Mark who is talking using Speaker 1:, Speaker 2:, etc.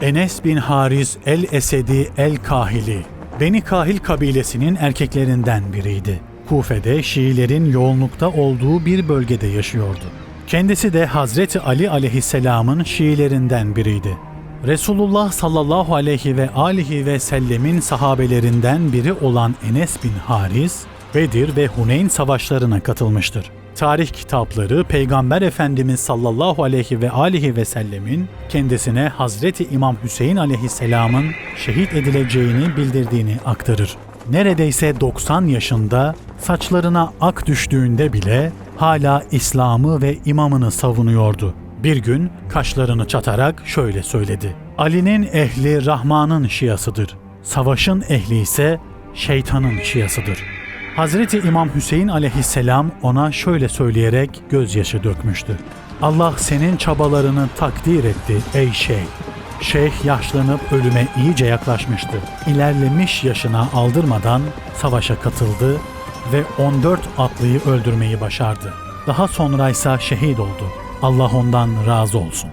Speaker 1: Enes bin Haris el-Esedi el-Kahili, Beni Kahil kabilesinin erkeklerinden biriydi. Kufe'de Şiilerin yoğunlukta olduğu bir bölgede yaşıyordu. Kendisi de Hazreti Ali aleyhisselamın Şiilerinden biriydi. Resulullah sallallahu aleyhi ve alihi ve sellemin sahabelerinden biri olan Enes bin Haris, Bedir ve Huneyn savaşlarına katılmıştır. Tarih kitapları Peygamber Efendimiz sallallahu aleyhi ve alihi ve sellemin kendisine Hazreti İmam Hüseyin aleyhisselamın şehit edileceğini bildirdiğini aktarır. Neredeyse 90 yaşında saçlarına ak düştüğünde bile hala İslam'ı ve imamını savunuyordu. Bir gün kaşlarını çatarak şöyle söyledi. Ali'nin ehli Rahman'ın şiasıdır. Savaşın ehli ise şeytanın şiasıdır. Hazreti İmam Hüseyin aleyhisselam ona şöyle söyleyerek gözyaşı dökmüştü. Allah senin çabalarını takdir etti ey şeyh. Şeyh yaşlanıp ölüme iyice yaklaşmıştı. İlerlemiş yaşına aldırmadan savaşa katıldı ve 14 atlıyı öldürmeyi başardı. Daha sonra ise şehit oldu. Allah ondan razı olsun.